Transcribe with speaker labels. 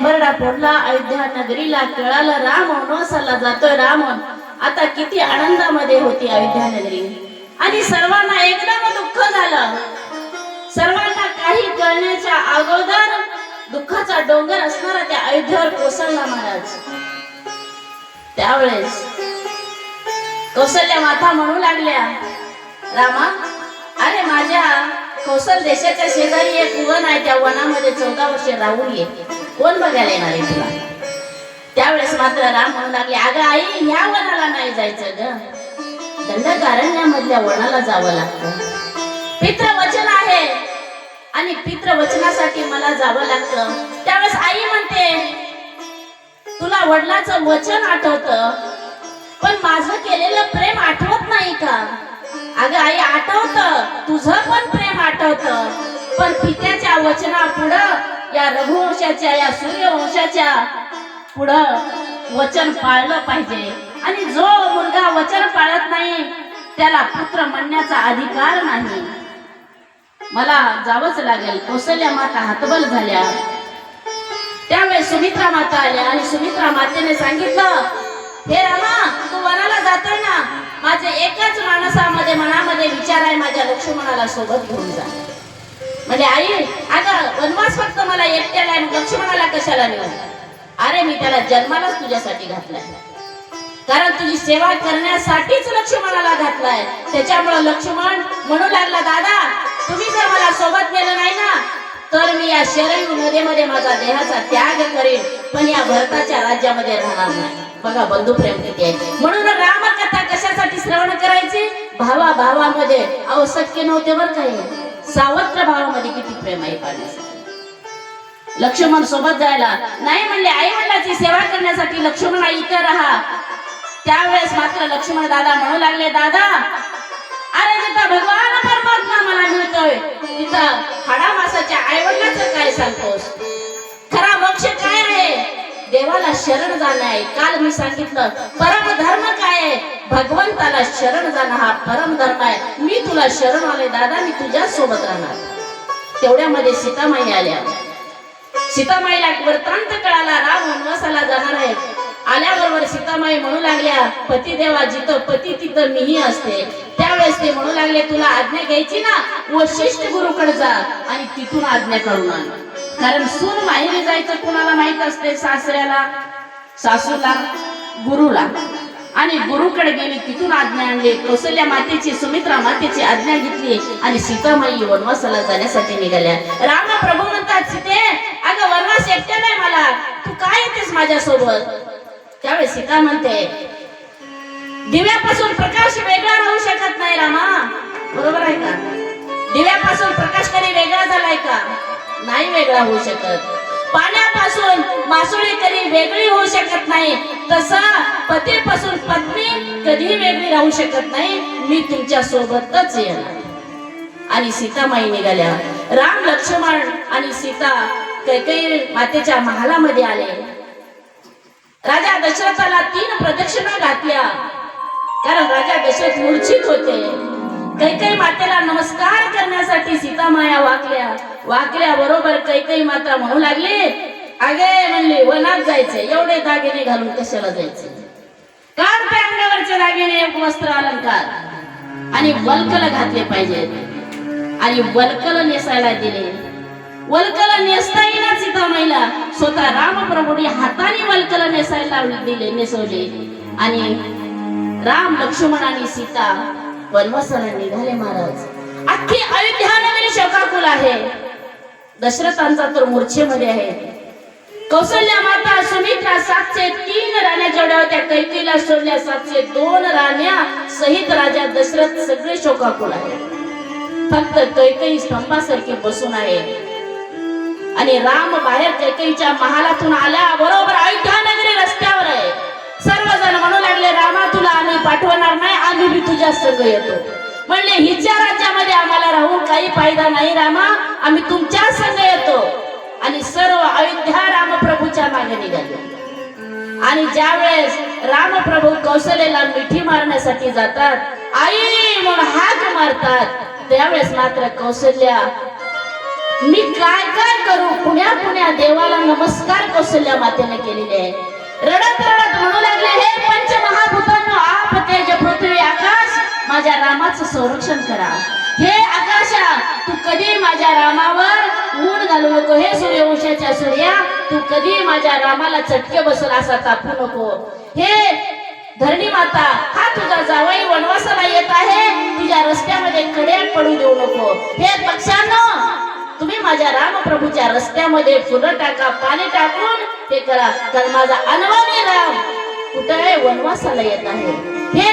Speaker 1: उंबरडा फोडला अयोध्या नगरीला केळाला राम वनवासाला जातोय रामन आता किती आनंदामध्ये होती अयोध्या नगरी आणि सर्वांना एकदम दुःख झालं. सर्वांना काही कळण्याच्या अगोदर दुःखाचा डोंगर असणारा त्या अयोध्येवर कोसळला महाराज. त्यावेळेस कौशल्या माता म्हणू लागल्या रामा अरे माझ्या कौशल देशाच्या शेजारी एक वन आहे त्या वनामध्ये चौदा वर्षे राहून येते कोण बघायला येणार आहे तुला त्यावेळेस मात्र राम म्हणू लागले अगं आई ह्या वनाला नाही जायचं ग. दंडकारण्यामधल्या वनाला जावं लागतं. पित्र वचन आहे. आणि पित्र वचनासाठी मला जावं लागतं. त्यावेळेस आई म्हणते तुला वडिलाचं वचन आठवतं पण माझं केलेलं प्रेम आठवत नाही का? अगं आई आठवत. तुझं पण प्रेम आठवत. पण पित्याच्या वचना पुढं या रघुवंशाच्या या सूर्यवंशाच्या पुढं वचन पाळलं पाहिजे. आणि जो मुलगा वचन पाळत नाही त्याला पुत्र म्हणण्याचा अधिकार नाही. मला जावंच लागेल. कौशल्या माता हातबल झाल्या. त्यावेळेस सुमित्रा माता आल्या आणि सुमित्रा मातेने सांगितलं हे रामा तू वनाला जातोय ना? माझे एकाच माणसामध्ये मनामध्ये विचार आहे. माझ्या लक्ष्मणाला सोबत घेऊन जा. म्हणजे आई आता वनवास फक्त मला एकट्याला आणि लक्ष्मणाला कशाला नेऊ अरे मी त्याला जन्मालाच तुझ्यासाठी घातलाय कारण तुझी सेवा करण्यासाठीच लक्ष्मणाला घातलाय त्याच्यामुळे लक्ष्मण म्हणू लागला दादा तुम्ही जर मला सोबत नेलं नाही ना तर मी या शरयू नदीमध्ये माझा देहाचा त्याग करेन पण या भरताच्या राज्यामध्ये राहणार नाही. बघा बंधू प्रेम किती आहे. म्हणून रामकथा कशासाठी श्रवण करायची? भावा भावामध्ये. आवश्यक नव्हते बरं काही सावत्र भावामध्ये किती प्रेम आहे पाण्यासाठी? लक्ष्मण सोबत जायला नाही म्हणले आई वडिलाची सेवा करण्यासाठी लक्ष्मण आई इथे राहा. त्यावेळेस मात्र लक्ष्मण दादा म्हणू लागले दादा अरे जिथं भगवान परमात्मा मला मिळतोय. तिथं हाडा मासाच्या आई वडिलाचं काय सांगतोस? देवाला शरण जाणं आहे. काल मी सांगितलं परम धर्म काय आहे? भगवंताला शरण जाणं हा परम धर्म आहे. मी तुला शरण आले दादा मी तुझ्या सोबत राहणार. तेवढ्यामध्ये सीतामाई आल्या. सीतामाईला वृत्तांत कळाला राम वनवासाला जाणार आहे. आल्याबरोबर सीतामाई म्हणू लागल्या पती देवा जिथं पती तिथं मीही असते. त्यावेळेस ते म्हणू लागले तुला आज्ञा घ्यायची ना? वशिष्ठ गुरुकडे जा आणि तिथून आज्ञा करून आण. कारण सून माहेरी जायचं कुणाला माहीत असते? सासऱ्याला सासूला गुरुला. आणि गुरुकडे गेली तिथून आज्ञा आणली. कौशल्या मातेची सुमित्रा मातेची आज्ञा घेतली आणि सीतामाई वनवासाला जाण्यासाठी निघाल्या. राम प्रभू म्हणतात सीते अगं वनवास एकट्या नाही मला. तू काय येतेस माझ्यासोबत? त्यावेळी सीता म्हणते दिव्यापासून प्रकाश वेगळा राहू शकत नाही रामा. बरोबर आहे का? दिव्यापासून प्रकाश कधी वेगळा आहे का नाही वेगळा होऊ शकत. पाण्यापासून मासुळी कधी वेगळी होऊ शकत नाही. तसा पतीपासून पत्नी कधी वेगळी राहू शकत नाही. मी तुमच्या सोबतच येणार. आणि सीतामाई निघाल्या. राम लक्ष्मण आणि सीता कैकई मातेच्या महालामध्ये आले. राजा दशरथाला तीन प्रदक्षिणा घातल्या. कारण राजा दशरथ मूर्छित होते. कैकई मातेला नमस्कार करण्यासाठी सीतामाया वाकल्या. वाकल्या बरोबर कैकई माता म्हणू लागली. अगे म्हणले वनात जायचे एवढे दागिने घालून कशाला जायचे काढ ते अंगावरचे दागिने एक वस्त्र अलंकार. आणि वल्कल घातले पाहिजेत. आणि वलकल नेसायला दिले. वल्कल नेसता येणार सीतामाईला. स्वतः रामप्रभूने हाताने वल्कल नेसायला दिले नेसवले. आणि राम लक्ष्मण आणि सीता वनवासाला निघाले महाराज. अख्खी अयोध्या नगरी शोकाकुल आहे. दशरथांचा तर मूर्छेमध्ये आहे. कौशल्या माता सुमित्रा सातशे तीन राण्या जेवढ्या होत्या कैकेला सोडल्या सातशे दोन राण्या सहित राजा दशरथ सगळे शोकाकुल आहे फक्त कैकई स्तंभासारखी बसून आहे. आणि राम बाहेर कैकईच्या महालातून आल्या बरोबर अयोध्या नगरी रस्त्यावर आहे. सर्वजण म्हणू लागले रामा तुला आम्ही पाठवणार तुझ्या संग येतो. म्हणले हिच्या राज्यामध्ये आम्हाला राहून काही फायदा नाही रामा आम्ही तुमच्या संग येतो. आणि सर्व अयोध्या रामप्रभूच्या मागे निघाले. आणि ज्या ज्यावेळेस रामप्रभू कौशल्याला मिठी मारण्यासाठी जातात आई म्हणून हाक मारतात त्यावेळेस मात्र कौशल्या मी काय काय करू? पुण्या पुण्या देवाला नमस्कार कौशल्या मातेने केलेले आहे. रडत रडत म्हणू लागले हे पंच रामाचं संरक्षण करा. हे आकाशा तू कधी माझ्या रामावर ऊन घालू नको? हे सूर्यवंशाच्या सूर्या तू कधी माझ्या रामाला चटके बसून असा तापू नको? हे धरणी माता हा तुझा जावई वनवासाला येत आहे. तुझ्या रस्त्यामध्ये कडे पडू देऊ नको. हे पक्षांनो तुम्ही माझ्या रामप्रभूच्या रस्त्यामध्ये फुलं टाका पाणी टाकून ते करा. तर माझा अनवाणी राम कुठे वनवासाला येत आहे.